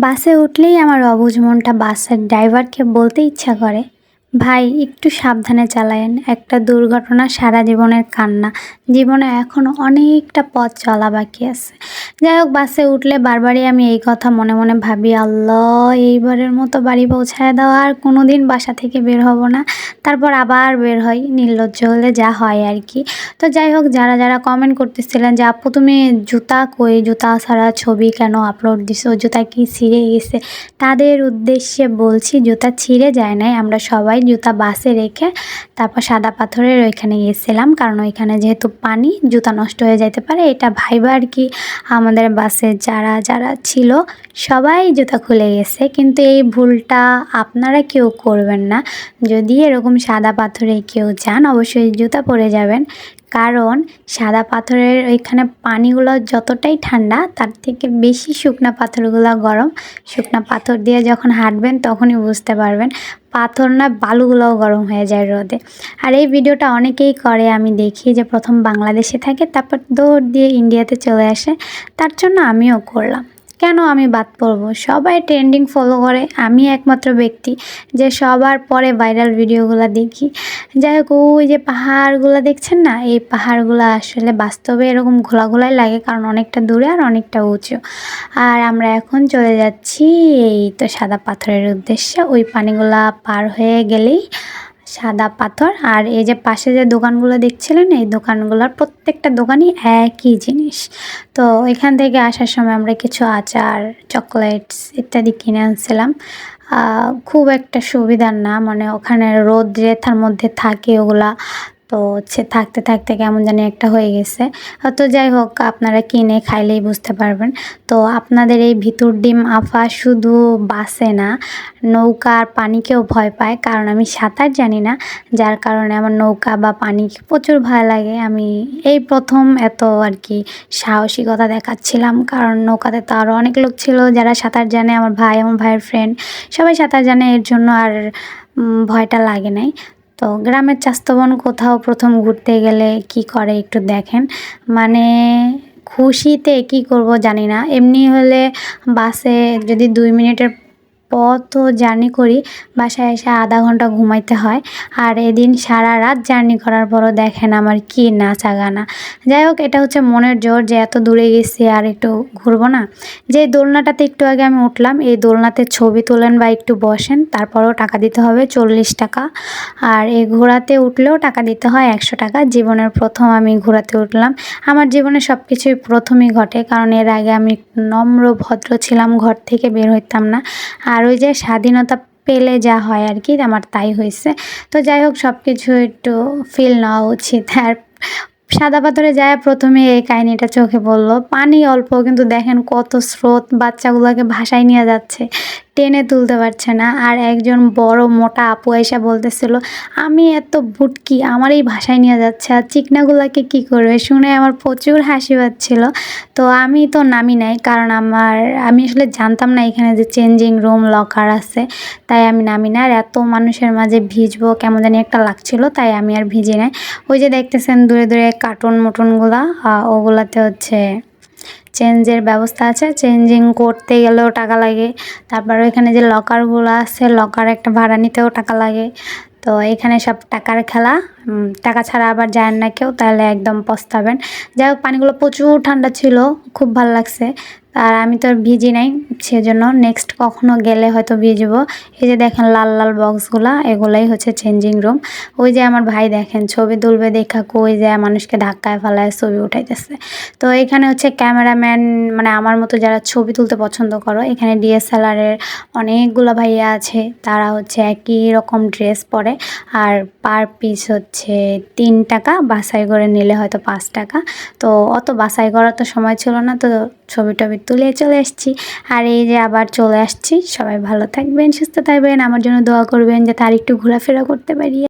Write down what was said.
বাসে উঠলেই আমার অবুঝ মনটা বাসের ড্রাইভারকে বলতে ইচ্ছা করে। ভাই, একটু সাবধানে চালায়েন। একটা দুর্ঘটনা সারা জীবনের কান্না। জীবনে এখনও অনেকটা পথ চলা বাকি আছে। যাই হোক, বাসে উঠলে বারবারই আমি এই কথা মনে মনে ভাবি, আল্লাহ, এইবারের মতো বাড়ি পৌঁছায় দাও, আর কোনো দিন বাসা থেকে বের হব না। তারপর আবার বের হই, নির্লজ্জ হলে যা হয় আর কি। তো যাই হোক, যারা যারা কমেন্ট করতেছিলেন যে, আপু, তুমি জুতা কই? জুতা ছাড়া ছবি কেন আপলোড দিছো? জুতা কি ছিঁড়ে গেছে? তাদের উদ্দেশ্যে বলছি, জুতা ছিঁড়ে যায় নাই, আমরা সবাই জুতা বাসে রেখে তারপর সাদা পাথরের ওইখানে গিয়েছিলাম। কারণ ওইখানে যেহেতু পানি, জুতা নষ্ট হয়ে যাইতে পারে, এটা ভাইবা আর কি। আমাদের বাসে যারা যারা ছিল, সবাই জুতা খুলে গেছে। কিন্তু এই ভুলটা আপনারা কেউ করবেন না। যদি এরকম সাদা পাথরে কেউ যান, অবশ্যই জুতা পরে যাবেন। কারণ সাদা পাথরের ওইখানে পানিগুলো যতটাই ঠান্ডা, তার থেকে বেশি শুকনা পাথরগুলো গরম। শুকনা পাথর দিয়ে যখন হাঁটবেন, তখনই বুঝতে পারবেন। পাথর না বালুগুলোও গরম হয়ে যায় রোদে। আর এই ভিডিওটা অনেকেই করে, আমি দেখি যে প্রথম বাংলাদেশে থাকে, তারপর দৌড় দিয়ে ইন্ডিয়াতে চলে আসে, তার জন্য আমিও করলাম। কেন আমি বাদ পড়ব? সবাই ট্রেন্ডিং ফলো করে, আমি একমাত্র ব্যক্তি যে সবার পরে ভাইরাল ভিডিওগুলো দেখি। যাই হোক, ওই যে পাহাড়গুলো দেখছেন না? এই পাহাড়গুলো আসলে বাস্তবে এরকম ঘোলা ঘোলাই লাগে কারণ অনেকটা দূরে আর অনেকটা উঁচু। আর আমরা এখন চলে যাচ্ছি এই তো সাদা পাথরের উদ্দেশ্যে। ওই পানিগুলা পার হয়ে গেলেই সাদা পাথর। আর এই যে পাশে যে দোকানগুলো দেখছিলেন, এই দোকানগুলোর প্রত্যেকটা দোকানই একই জিনিস। তো এখান থেকে আসার সময় আমরা কিছু আচার, চকলেটস ইত্যাদি কিনে আনছিলাম। খুব একটা সুবিধার না মানে ওখানে রোদ রেথার মধ্যে থাকে ওগুলা তো হচ্ছে থাকতে থাকতে কেমন জানি একটা হয়ে গেছে। তো যাই হোক, আপনারা কিনে খাইলেই বুঝতে পারবেন। তো আপনাদের এই ভিতর ডিম আফা শুধু বাসে না, নৌকা আর পানিকেও ভয় পায়। কারণ আমি সাঁতার জানি না, যার কারণে আমার নৌকা বা পানি প্রচুর ভয় লাগে। আমি এই প্রথম এত আর কি সাহসিকতা দেখাচ্ছিলাম। কারণ নৌকাতে তো আরও অনেক লোক ছিল যারা সাঁতার জানে, আমার ভাই আমার ভাইয়ের ফ্রেন্ড সবাই সাঁতার জানে, এর জন্য আর ভয়টা লাগে নাই। তো গ্রামের চাস্তবন কোথাও প্রথম ঘুরতে গেলে কি করে একটু দেখেন। মানে খুশিতে কি করব জানি না। এমনি হলে বাসে যদি দুই মিনিটের পথ জার্নি করি, বাসায় এসে আধা ঘণ্টা ঘুমাইতে হয়। আর এদিন সারা রাত জার্নি করার পরও দেখেন আমার কি নাচা গানা। যাই হোক, এটা হচ্ছে মনের জোর যে এত দূরে গেছি আর একটু ঘুরবো না। যে দোলনাটাতে একটু আগে আমি উঠলাম, এই দোলনাতে ছবি তোলেন বা একটু বসেন, তারপরেও টাকা দিতে হবে চল্লিশ টাকা। আর এই ঘোড়াতে উঠলেও টাকা দিতে হয় একশো টাকা। জীবনের প্রথম আমি ঘোড়াতে উঠলাম। আমার জীবনে সব কিছুই প্রথমই ঘটে, কারণ এর আগে আমি নম্র ভদ্র ছিলাম, ঘর থেকে বের হইতাম না। আর ওই যে স্বাধীনতা পেলে যা হয় আর কি, আমার তাই হয়েছে। তো যাই হোক সব কিছু একটু ফিল নেওয়া উচিত। আর সাদা পাথরে যায় প্রথমে এই কাহিনিটা চোখে পড়ল। পানি অল্প, কিন্তু দেখেন কত স্রোত বাচ্চাগুলোকে ভাসায় নিয়ে যাচ্ছে। টেনে তুলতে পারছে না। আর একজন বড় মোটা আপু এসে বলতেছিল, আমি এত বুটকি, আমার এই ভাষায় নিয়ে যাচ্ছে, আর চিকনাগুলাকে কি করবে? শুনে আমার প্রচুর হাসি পাচ্ছিল। তো আমি তো নামি নাই, কারণ আমার, আমি আসলে জানতাম না এখানে যে চেঞ্জিং রুম লকার আছে। তাই আমি নামি না আর এত মানুষের মাঝে ভিজবো কেমন জানি একটা লাগছিল, তাই আমি আর ভিজি নাই। ওই যে দেখতেছেন দূরে দূরে কার্টুন মুটুনগুলা ওগুলাতে হচ্ছে চেঞ্জের ব্যবস্থা আছে চেঞ্জিং করতে গেলেও টাকা লাগে। তারপর এখানে যে লকারগুলো আছে, লকার একটা ভাড়া নিতেও টাকা লাগে। তো এখানে সব টাকার খেলা। টাকা ছাড়া আবার যায় না কেউ, তাহলে একদম পস্তাবেন। যাই হোক, পানিগুলো প্রচুর ঠান্ডা ছিল, খুব ভালো লাগছে। আর আমি তো ভিজি নাই, সেজন্য নেক্সট কখনো গেলে হয়তো ভিজবো। এই যে দেখেন লাল লাল বক্সগুলা এগুলাই হচ্ছে চেঞ্জিং রুম ওই যে আমার ভাই দেখেন, ছবি তুলবে দেখা কই যায়, মানুষকে ধাক্কায় ফেলায় ছবি উঠাইতেছে। তো এখানে হচ্ছে ক্যামেরাম্যান মানে আমার মতো যারা ছবি তুলতে পছন্দ করো, এখানে ডিএসএলআরের অনেকগুলো ভাইয়া আছে, তারা হচ্ছে একই রকম ড্রেস পরে। আর পার পিস হচ্ছে তিন টাকা বাসাই করে নিলে হয়তো পাঁচ টাকা। তো অত বাসাই করার তো সময় ছিল না, তো ছবি টবি তুলে চলে আসছি। আর এই যে আবার চলে আসছি। সবাই ভালো থাকবেন, সুস্থ থাকবেন। আমার জন্য দোয়া করবেন, যাতে আর একটু ঘোরাফেরা করতে পারি।